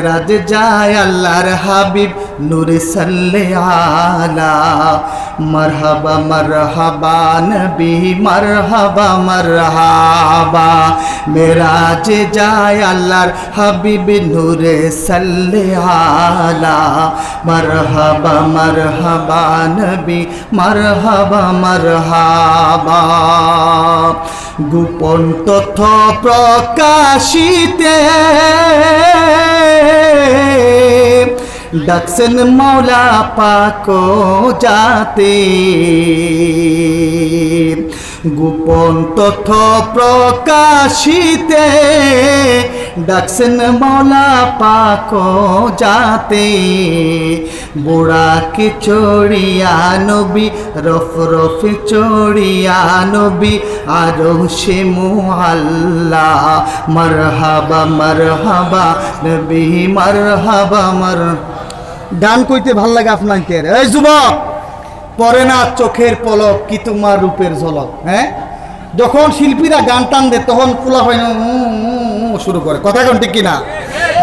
রাজ যায় আল্লাহর হাবিব নূর সাল্লে আলা মারহাবা মারহাবা, নবী, মারহাবা মারহাবা। মেরাজ যায় আল্লাহর হাবিব নূরে সাল্লে আলা। মারহাবা মারহাবা, নবী, মারহাবা মারহাবা। গোপন তথ্য প্রকাশিতে ডাকছেন মৌলা পাক যাতে গোপন তথ্য প্রকাশিতে ডাকছেন মৌলা পাক যাতে বুড়াকে চড়িয়া নবী, রফ রফে চড়িয়া নবী আরও সে মুহাল্লা। মারহাবা মারহাবা, নবী মারহাবা, মার গান কইতে ভালো লাগে আপনাকে এই যুবক, পরে না চোখের পলক কি তোমার রূপের ঝলক হ্যাঁ? যখন শিল্পীরা গান টান দেয় তখন খোলা হয় না শুরু করে। কথা কোন ঠিক কিনা?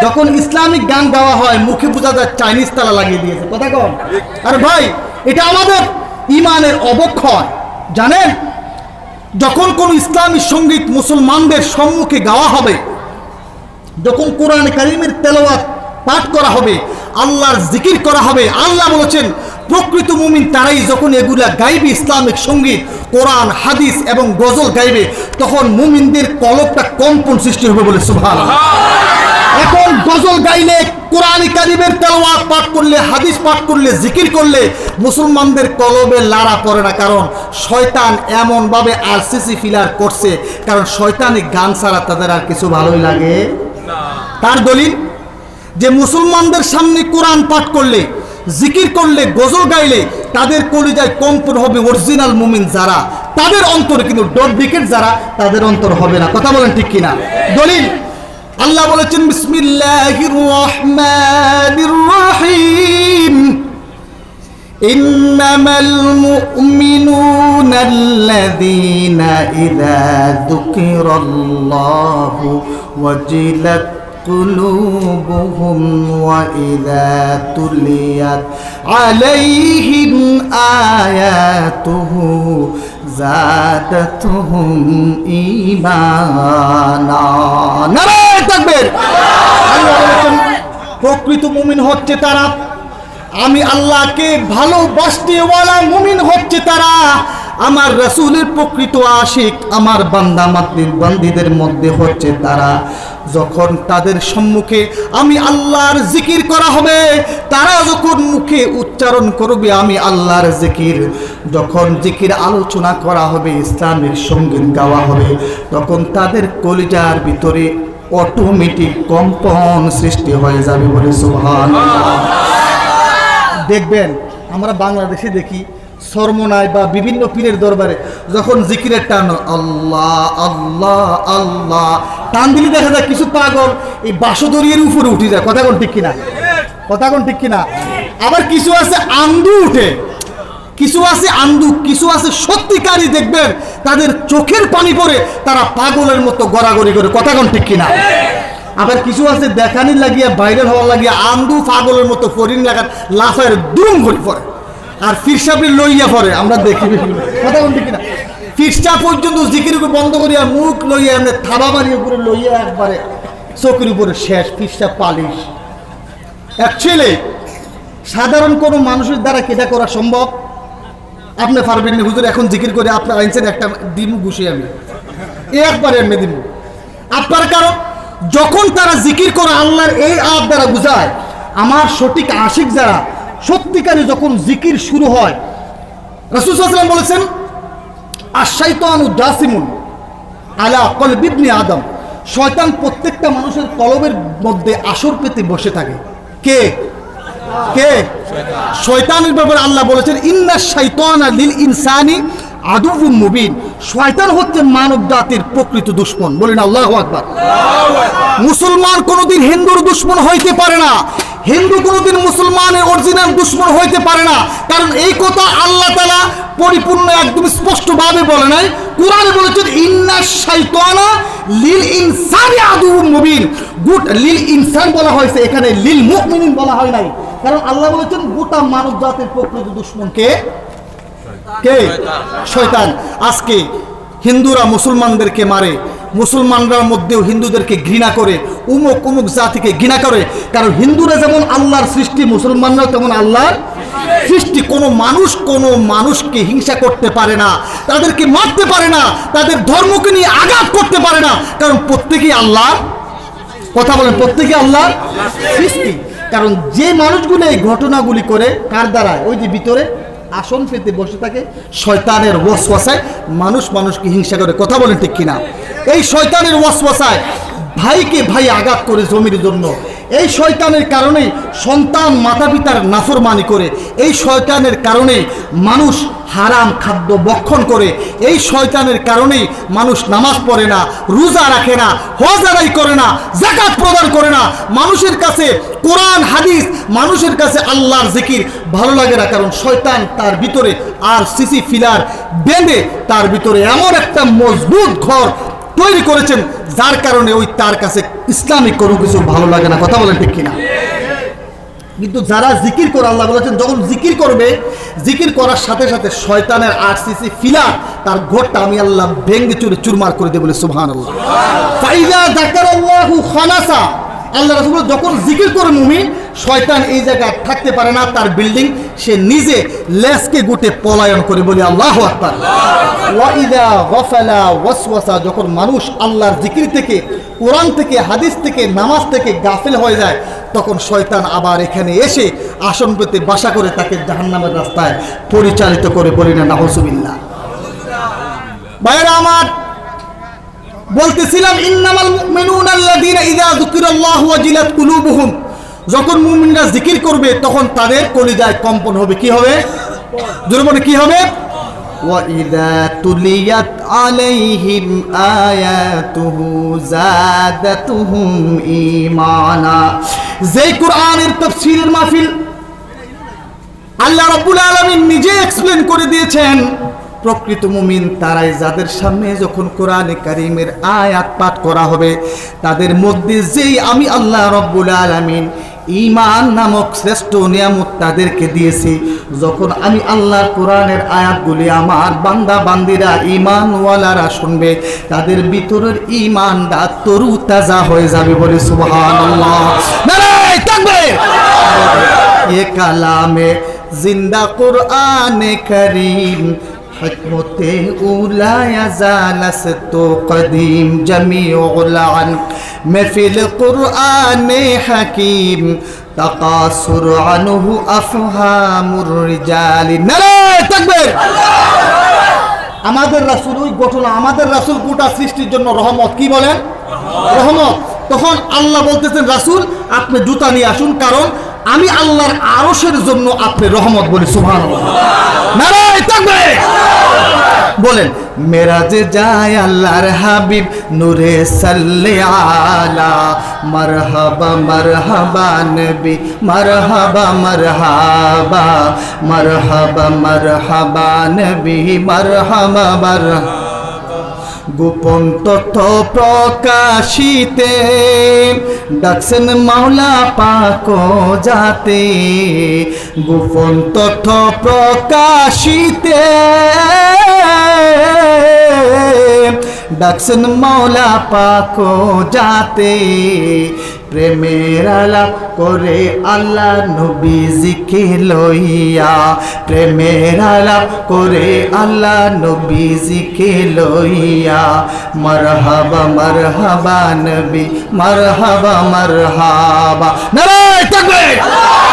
যখন ইসলামিক গান গাওয়া হয়, মুখে বোঝা যায় চাইনিজ তালা লাগিয়ে দিয়েছে। কথা কন? আর ভাই, এটা আমাদের ইমানের অবক্ষয়, জানেন? যখন কোন ইসলামী সংগীত মুসলমানদের সম্মুখে গাওয়া হবে, যখন কোরআন কারিমের তেলাওয়াত পাঠ করা হবে আল্লাহর জিকির করা হবে। আল্লাহ বলেছেন প্রকৃত মুমিন তারাই যখন এগুলা গাইবে ইসলামিক সংগীত কোরআন হাদিস এবং গজল গাইবে তখন মুমিনদের কলবটা কম্পন সৃষ্টি হবে বলে সুভান এখন গজল গাইলে কোরআন কারিমের তেলাওয়াত পাঠ করলে হাদিস পাঠ করলে জিকির করলে মুসলমানদের কলবে লাড়া পড়ে না। কারণ শয়তান এমনভাবে আরসিসি ফিলার করছে কারণ শয়তানি গান ছাড়া তাদের আর কিছু ভালোই লাগে। তার দলিল যে মুসলমানদের সামনে কোরআন পাঠ করলে জিকির করলে গজল গাইলে তাদের কলিজায় কম্পন হবে অরিজিনাল মুমিন যারা তাদের অন্তরে কিন্তু ডট বিকেট যারা তাদের অন্তর হবে না কথা বলেন ঠিক কিনা দলিল আল্লাহ বলেছেন বিসমিল্লাহির রহমানির রহিম إنما المؤمنون الذين إذا ذكر الله وجلت قلوبهم وإذا تليت عليهم آياته زادتهم إيمانا نرى تكبير আল্লাহ বলেছেন, প্রকৃত মুমিন হচ্ছে তারা আমি আল্লাহকে ভালোবাসতেওয়ালা মুমিন হচ্ছে তারা আমার রসুলের প্রকৃত আশিক আমার বান্দা মাতৃর বান্দিদের মধ্যে হচ্ছে তারা যখন তাদের সম্মুখে আমি আল্লাহর জিকির করা হবে, তারা যখন মুখে উচ্চারণ করবে, আমি আল্লাহর জিকির। যখন জিকির আলোচনা করা হবে, ইসলামের সংগীত গাওয়া হবে, তখন তাদের কলিজার ভিতরে অটোমেটিক কম্পন সৃষ্টি হয়ে যাবে বলে সুহান দেখবেন, আমরা বাংলাদেশে দেখি, সরমনায় বা বিভিন্ন পীরের দরবারে যখন জিকিরের টান, আল্লাহ আল্লাহ আল্লাহ টান দেখা যায়, কিছু পাগল এই বাসদরিয়ের উপরে উঠে যায়। কথা কোন ঠিক কিনা? কথা কোন ঠিক কিনা? আবার কিছু আছে আন্দু উঠে। কিছু আছে আন্দু, কিছু আছে সত্যিকারই দেখবেন, তাদের চোখের পানি পড়ে তারা পাগলের মতো গড়াগড়ি করে। কথা কোন ঠিক কিনা? আবার কিছু আছে দেখানি লাগিয়া ভাইরাল হওয়ার লাগিয়া, আন্দু পাগলের মতো ফরিন লাগার লাফায়ের দুম ঘড়ি পড়ে। আর ফিরসাপের লইয়া পড়ে, আমরা দেখি। কথা কোন ঠিক কিনা? ফিরসা পর্যন্ত জিকির উপর বন্ধ করিয়া মুখ লইয়া এমনি থাবা মারিয়ে উপরে লইয়া একবারে চোখের উপরে শেষ ফিরসা পালিশ। অ্যাকচুয়ালি সাধারণ কোনো মানুষের দ্বারা কেটা করা সম্ভব? আপনি পারবেন না, হুজুর, এখন জিকির করে আপনার আইনছেন একটা দিমু ঘুষি আমি। একবার এমনি দিমু। আপনার কারণ, যখন তারা জিকির করে আল্লাহর এই আপ দ্বারা বুঝায়, আমার সঠিক আশিক যারা, সত্যিকারে যখন জিকির শুরু হয় রসুলাম বলেছেন আশাইতানু আলা কলবিবনি আদম। শয়তান প্রত্যেকটা মানুষের কলবের মধ্যে আসর পেতে বসে থাকে। কে? কে? শয়তানের ব্যাপারে আল্লাহ বলেছেন ইন্না শৈতান লিল ইনসানি মুবিন। শয়তান হচ্ছে মানব জাতির প্রকৃত দুশ্মন। বলেন আল্লাহ আকবার। মুসলমান কোনোদিন হিন্দুর দুশ্মন হইতে পারে না। হিন্দু কোনোদিন মুসলমানের অরিজিনাল দুশ্মন হইতে পারে না। কারণ এই কথা আল্লাহ তালা পরিপূর্ণ একদম স্পষ্টভাবে বলে নাই। কোরআনে বলেছেন, ইন্না শৈতানা লিল ইনসানি আদুউম মুবিন। গুট, লিল ইনসান বলা হয়েছে, এখানে লিল মুমিনিন বলা হয় নাই। কারণ আল্লাহ বলেছেন, গোটা মানব জাতির প্রকৃত দুশ্মন কে? কে? শয়তান। আজকে হিন্দুরা মুসলমানদেরকে মারে। মুসলমানরার মধ্যেও হিন্দুদেরকে ঘৃণা করে, উমুক উমুক জাতিকে ঘৃণা করে। কারণ হিন্দুরা যেমন আল্লাহর সৃষ্টি, মুসলমানরাও তেমন আল্লাহর সৃষ্টি। কোনো মানুষ কোনো মানুষকে হিংসা করতে পারে না, তাদেরকে মারতে পারে না, তাদের ধর্মকে নিয়ে আঘাত করতে পারে না। কারণ প্রত্যেকেই আল্লাহ কথা বলেন প্রত্যেকে আল্লাহ সৃষ্টি। কারণ যে মানুষগুলো এই ঘটনাগুলি করে, কার দ্বারা ওই যে ভিতরে আসন পেতে বসে থাকে শয়তানের ওয়াসওয়াসায়। মানুষ মানুষকে হিংসা করে, কথা বলেন ঠিক কিনা? এই শয়তানের ওয়াসওয়াসায় ভাইকে ভাই আঘাত করে জমির জন্য। এই শয়তানের কারণেই সন্তান মাতা পিতার নাফরমানি করে। এই শয়তানের কারণেই মানুষ হারাম খাদ্য বক্ষণ করে। এই শয়তানের কারণেই মানুষ নামাজ পড়ে না, রোজা রাখে না, হজ আদায় করে না জাকাত প্রদান করে না। মানুষের কাছে কোরআন, হাদিস, মানুষের কাছে আল্লাহর জিকির ভালো লাগে না। কারণ শয়তান তার ভিতরে আর সিসি ফিলার বেঁধে তার ভিতরে এমন একটা মজবুত ঘর তৈরি করেছেন, যার কারণে ওই তার কাছে ইসলামিক কোনো কিছু ভালো লাগে না। কথা বলেন ঠিক কিনা? কিন্তু যারা জিকির করে, আল্লাহ বলেছেন, যখন জিকির করবে, জিকির করার সাথে সাথে শয়তানের আট সিসি ফিলা, তার ঘরটা আমি আল্লাহ ভেঙ্গে চুরে চুরমার করে দেবো বলে সুবহান আল্লাহ আল্লাহ রাসূল যখন জিকির করে মুমিন শয়তান এই জায়গায় থাকতে পারে না, তার বিল্ডিং সে নিজে লেসকে গুটে পলায়ন করে বলে আল্লাহ যখন মানুষ আল্লাহর জিকির থেকে, কোরআন থেকে, হাদিস থেকে, নামাজ থেকে গাফিল হয়ে যায়, তখন শয়তান আবার এখানে এসে আসন পেতে বাসা করে তাকে জাহান্নামের রাস্তায় পরিচালিত করে বলি না নাহসুবিল্লাহ ভাইরা আমার, বলতেছিলাম, ইন্নামাল মুমিনুনা ইযা যুকিরাল্লাহু ওয়াজিলাত কুলুবুহুম। যখন মুমিনরা জিকির করবে তখন তাদের কলিজায় কম্পন হবে কি হবে জোরে বলে কি হবে وَإِذَا تُلِيَتْ عَلَيْهِمْ آيَاتُهُ زَادَتْهُمْ إِيمَانًا যেই কোরআনের তাফসীরের মাহফিল আল্লাহ রাব্বুল আলামিন নিজে এক্সপ্লেন করে দিয়েছেন প্রকৃত মুমিন তারাই যাদের সামনে যখন কোরআনে কারিমের আয়াত পাঠ করা হবে, তাদের মধ্যে যেই আমি আল্লাহ রব্বুল আলমিন ইমান নামক শ্রেষ্ঠ নিয়ামত তাদেরকে দিয়েছি, যখন আমি আল্লাহর কোরআনের আয়াতগুলি আমার বান্দা বান্দিরা ইমানওয়ালারা শুনবে, তাদের ভিতরের ইমানটা তরু তাজা হয়ে যাবে বলে সুবহানাল্লাহ। এ কালামে জিন্দা কোরআনে করিম حكمت أولى يزال ست قديم جميع لعن ما في হাকিম حكيم تقاصر عنه أفهام الرجال نرى আমাদের রাসুল, ওই ঘটনা আমাদের রাসুল গোটা সৃষ্টির জন্য রহমত, কি বলেন? রহমত। তখন আল্লাহ বলতেছেন, রাসুল, আপনি জুতা নিয়ে আসুন, কারণ আমি আল্লাহর আরশের জন্য আপনি রহমত বলি তাকবীর। বলেন, মেরাজে যায় আল্লাহর হাবিব, নূরে সাল্লে আলা, মারহাবা মারহাবা নবী, মারহাবা মারহাবা মারহাবা মারহাবা নবী, মারহাবা মারহাবা। গোপন তথ্য প্রকাশিতে ডাকছেন মাওলা পাক যাতে গোপন তথ্য প্রকাশিতে ডাকছেন মাওলা পাক যাতে প্রেমের আলাপ করে আল্লাহ নবীজিকে লইয়া। প্রেমের আলাপ করে আল্লাহ নবীজিকে লইয়া। মরহাবা মরহাবা নবী, মরহাবা মরহাবা। নারায়, তাকবীর!